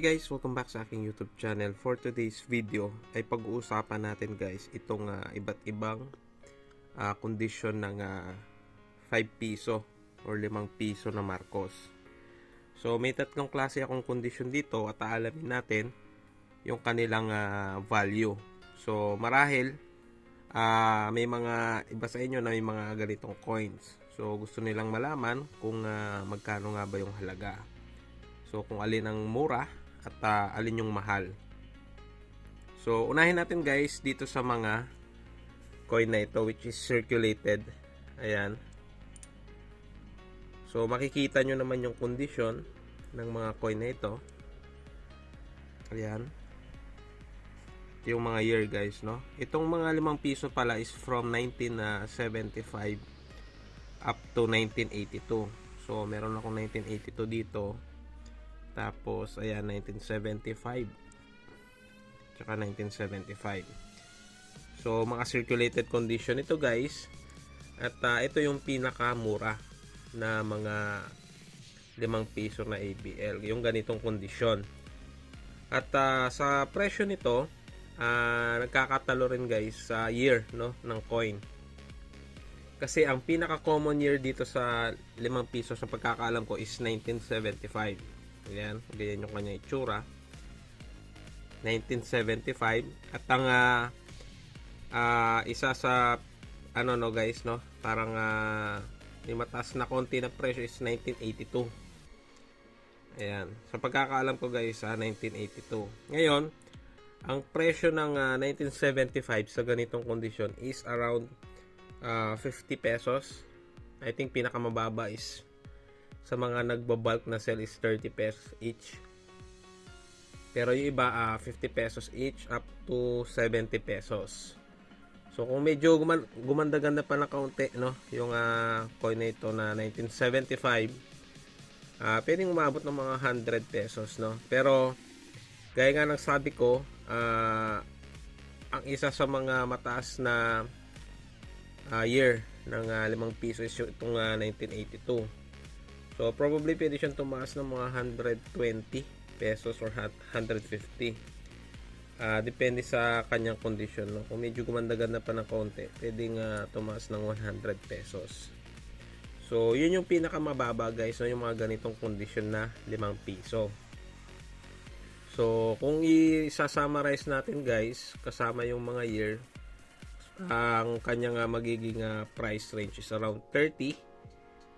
Hi guys, welcome back sa aking YouTube channel. For today's video ay pag-uusapan natin guys itong ah, iba't ibang ah, kondisyon ng ah, 5 piso or 5 piso na Marcos. So may tatlong klase akong kondisyon dito at aalamin natin yung kanilang ah, value. So marahil ah, may mga iba sa inyo na may mga ganitong coins. So gusto nilang malaman kung ah, magkano nga ba yung halaga. So kung alin ang mura at ah, alin yung mahal. So unahin natin guys dito sa mga coin na ito which is circulated. Ayan. So makikita nyo naman yung condition ng mga coin na ito. Ayan. Ito yung mga year guys no. Itong mga limang piso pala is from 1975 up to 1982. So meron akong 1982 dito. Tapos, ayan, 1975. Tsaka 1975. So, mga circulated condition ito guys. At ah, ito yung pinakamura na mga limang piso na ABL. Yung ganitong kondisyon. At ah, sa presyo nito, ah, nagkakatalo rin guys sa year no, ng coin. Kasi ang pinaka-common year dito sa limang piso sa pagkakaalam ko is 1975. Ayan, ganyan yung kanya itsura. 1975 at ang ah, ah, isa sa ano no guys no, parang uh, may mataas na konti na presyo is 1982. Ayan, sa pagkakaalam ko guys sa 1982. Ngayon, ang presyo ng ah, 1975 sa ganitong kondisyon is around ah, 50 pesos. I think pinakamababa is sa mga nagbabalk na sell is 30 pesos each. Pero yung iba, ah, 50 pesos each up to 70 pesos. So kung medyo guman gumanda-ganda pa na kaunti, no, yung ah, coin na ito na 1975, ah pwedeng umabot ng mga 100 pesos, no. Pero gaya nga ng sabi ko, ah, ang isa sa mga mataas na ah, year ng ah, 5 piso is yung itong ah, 1982. So, probably pwede siyang tumaas ng mga 120 pesos or 150. Ah, depende sa kanyang kondisyon. No? Kung medyo gumanda-ganda pa ng konti, pwedeng uh, tumaas ng 100 pesos. So, yun yung pinakamababa guys, no? yung mga ganitong kondisyon na 5 piso. So, kung i-summarize natin guys, kasama yung mga year, ang kanyang uh, magiging uh, price range is around 30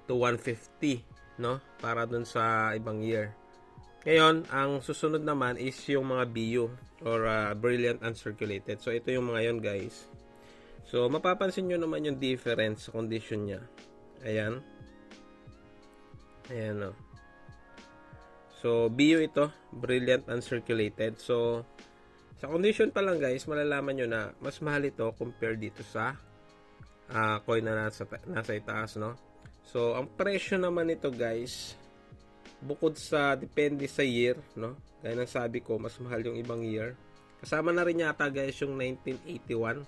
to 150 no? Para dun sa ibang year. Ngayon, ang susunod naman is yung mga BU or uh, Brilliant Uncirculated. So, ito yung mga yon guys. So, mapapansin nyo naman yung difference sa condition niya. Ayan. Ayan, no. So, BU ito, Brilliant Uncirculated. So, sa condition pa lang guys, malalaman nyo na mas mahal ito compare dito sa uh, coin na nasa, nasa itaas, no? So, ang presyo naman nito guys, bukod sa depende sa year, no? Gaya ng sabi ko, mas mahal yung ibang year. Kasama na rin yata guys yung 1981.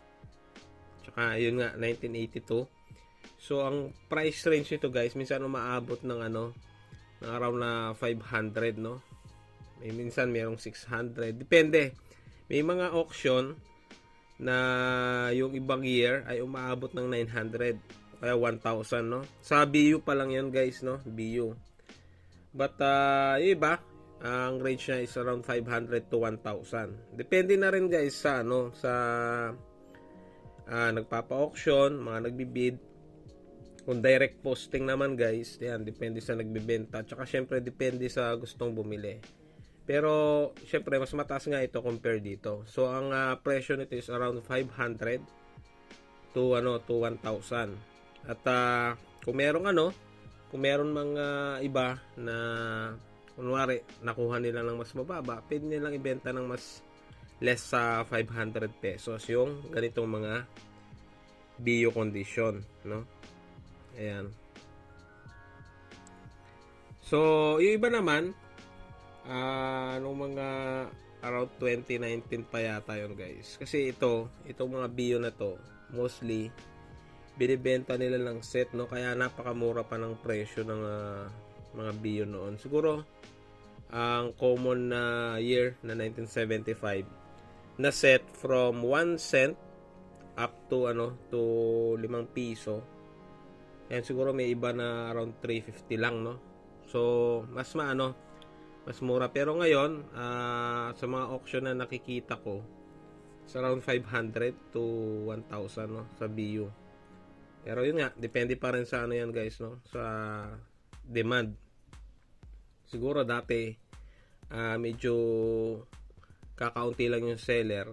Tsaka yun nga, 1982. So, ang price range nito guys, minsan umaabot ng ano, ng around na 500, no? May minsan mayroong 600. Depende. May mga auction na yung ibang year ay umaabot ng 900 kaya 1,000 no? Sa BU pa lang yan guys no? BU but uh, iba. Ang range niya is around 500 to 1,000 depende na rin guys sa ano sa uh, nagpapa-auction mga nagbibid. Kung direct posting naman guys yan depende sa nagbebenta tsaka syempre depende sa gustong bumili. Pero syempre mas mataas nga ito compare dito. So ang uh, presyo nito is around 500 to ano to 1,000 at uh, kung merong ano, kung meron mga iba na kunwari nakuha nila ng mas mababa, pwede nilang ibenta ng mas less sa 500 pesos yung ganitong mga bio condition, no? Ayan. So, yung iba naman, uh, nung mga around 2019 pa yata yun guys. Kasi ito, itong mga bio na to, mostly binibenta nila ng set no kaya napakamura pa ng presyo ng uh, mga bio noon siguro ang common na year na 1975 na set from 1 cent up to ano to 5 piso. Yan siguro may iba na around 350 lang no. So mas maano mas mura pero ngayon ah, sa mga auction na nakikita ko sa around 500 to 1,000 no sa BU. Pero yun nga, depende pa rin sa ano yan guys no, sa demand. Siguro dati ah, medyo kakaunti lang yung seller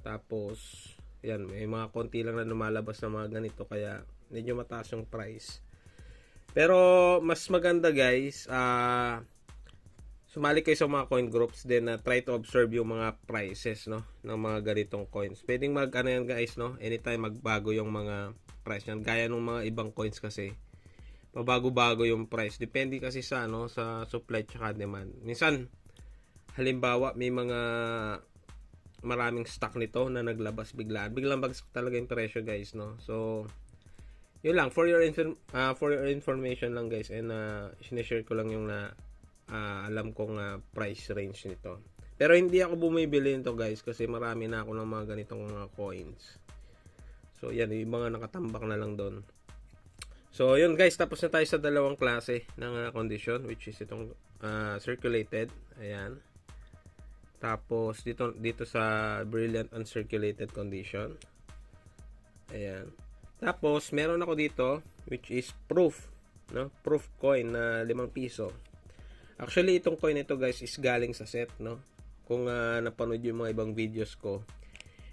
tapos yan, may mga konti lang na lumalabas na mga ganito kaya medyo mataas yung price. Pero mas maganda guys, ah sumali kayo sa mga coin groups din na try to observe yung mga prices no ng mga ganitong coins. Pwedeng mag ano yan guys no, anytime magbago yung mga price yan gaya ng mga ibang coins kasi pabago-bago yung price. Depende kasi sa ano sa supply at demand. Minsan halimbawa may mga maraming stock nito na naglabas biglaan. Biglang bagsak talaga yung presyo guys no. So yun lang for your info, ah, for your information lang guys and uh, sinishare ko lang yung na ah, alam kong ah, price range nito. Pero hindi ako bumibili nito guys kasi marami na ako ng mga ganitong mga coins. So yan, yung mga nakatambak na lang doon. So yun guys, tapos na tayo sa dalawang klase ng ah, condition which is itong ah, circulated. Ayan. Tapos dito dito sa brilliant uncirculated condition. Ayan. Tapos meron ako dito which is proof, no? Proof coin na 5 piso. Actually itong coin ito guys is galing sa set, no? Kung ah, napanood yung mga ibang videos ko.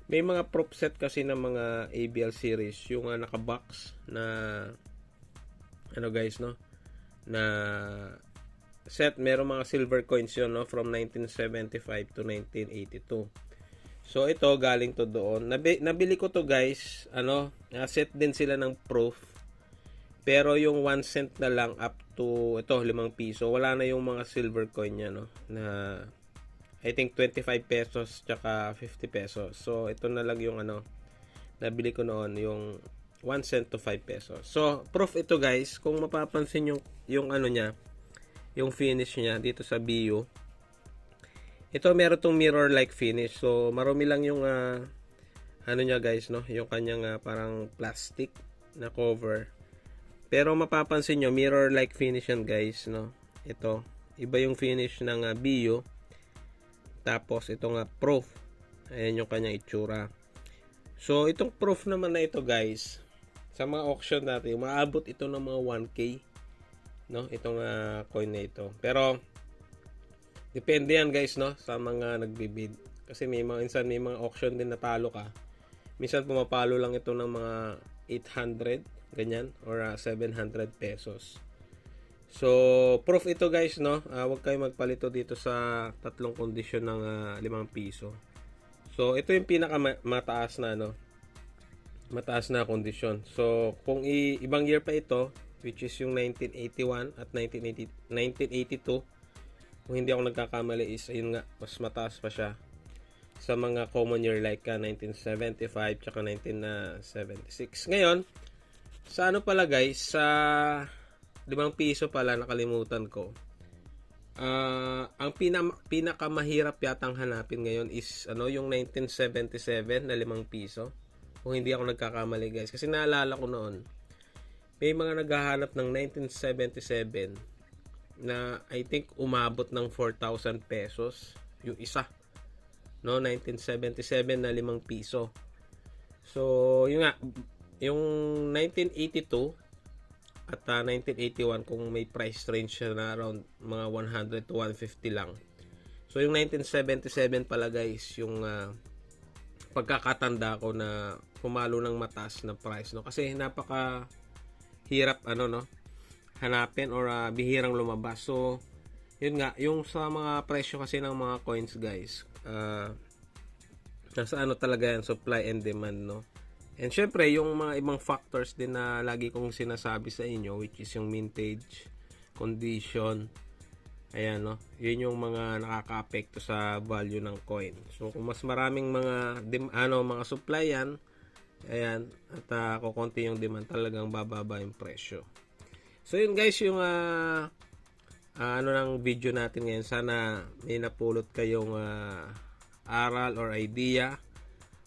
May mga proof set kasi ng mga ABL series yung uh, naka-box na ano guys, no? Na set meron mga silver coins yun no? From 1975 to 1982 so ito galing to doon. Nabi, nabili ko to guys ano? Ah, set din sila ng proof. Pero yung 1 cent na lang up to ito 5 piso. Wala na yung mga silver coin niya no? Na I think 25 pesos tsaka 50 pesos so ito na lang yung ano nabili ko noon yung 1 cent to 5 pesos so proof ito guys kung mapapansin yung yung ano niya yung finish niya dito sa BU. Ito meron tong mirror like finish. So marumi lang yung ah, ano niya guys no, yung kanyang ah, parang plastic na cover. Pero mapapansin nyo, mirror like finish yan guys no. Ito, iba yung finish ng ah, BU. Tapos ito nga proof. Ayan yung kanyang itsura. So itong proof naman na ito guys, sa mga auction natin, maabot ito ng mga 1k no? Itong uh, coin na ito. Pero depende yan guys no? Sa mga nagbibid. Kasi may mga insan may mga auction din natalo ka. Minsan pumapalo lang ito ng mga 800 ganyan or uh, 700 pesos so proof ito guys no? Uh, huwag kayo magpalito dito sa tatlong kondisyon ng uh, 5 piso. So ito yung pinaka mataas na no mataas na kondisyon. So kung i- ibang year pa ito which is yung 1981 at 1980, 1982 kung hindi ako nagkakamali is ayun nga mas mataas pa siya sa mga common year like uh, 1975 tsaka 1976 ngayon sa ano pala guys sa 5 piso pala nakalimutan ko. Uh, ang pina, pinakamahirap yatang hanapin ngayon is ano yung 1977 na 5 piso. Kung hindi ako nagkakamali guys. Kasi naalala ko noon may mga naghahanap ng 1977 na I think umabot ng 4,000 pesos yung isa no? 1977 na 5 piso. So yun nga yung 1982 at uh, 1981 kung may price range na around mga 100 to 150 lang so yung 1977 pala guys yung uh, pagkakatanda ko na pumalo ng mataas na price no kasi napaka hirap ano no hanapin or uh, bihirang lumabas. So, yun nga, yung sa mga presyo kasi ng mga coins guys, uh, nasa ano talaga yan, supply and demand, no? And syempre, yung mga ibang factors din na lagi kong sinasabi sa inyo, which is yung mintage, condition, ayan, no? Yun yung mga nakaka-apekto sa value ng coin. So, kung mas maraming mga, dim, ano, mga supply yan, Ayan. At uh, kukunti yung demand talagang bababa yung presyo. So yun guys yung uh, ah, ano ng video natin ngayon. Sana may napulot kayong ah, aral or idea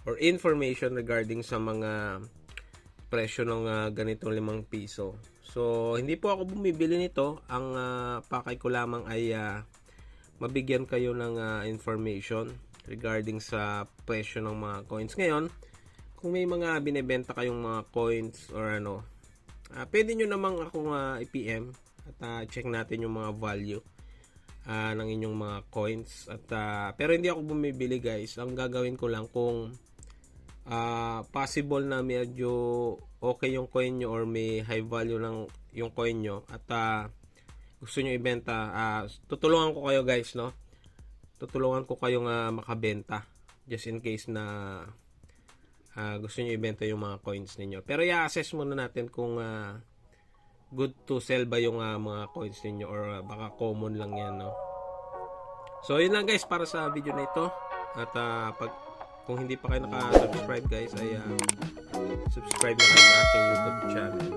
or information regarding sa mga presyo ng ah, ganitong limang piso. So, hindi po ako bumibili nito. Ang ah, pakay ko lamang ay ah, mabigyan kayo ng ah, information regarding sa presyo ng mga coins. Ngayon, kung may mga binebenta kayong mga coins or ano, ah, pwede nyo namang ako ah, i-PM at ah, check natin yung mga value ah, ng inyong mga coins. At, ah, pero hindi ako bumibili guys. Ang gagawin ko lang kung ah, possible na medyo okay yung coin nyo or may high value ng yung coin nyo at ah, gusto nyo ibenta, ah, tutulungan ko kayo guys, no? Tutulungan ko kayong ah, makabenta just in case na ah, gusto nyo ibenta yung mga coins ninyo. Pero i-assess muna natin kung ah, good to sell ba yung ah, mga coins ninyo or ah, baka common lang yan, no? So, yun lang guys para sa video na ito. At ah, pag kung hindi pa kayo naka-subscribe guys ay ah, subscribe na kayo sa aking YouTube channel.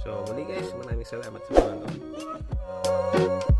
So, muli guys, maraming salamat sa panonood.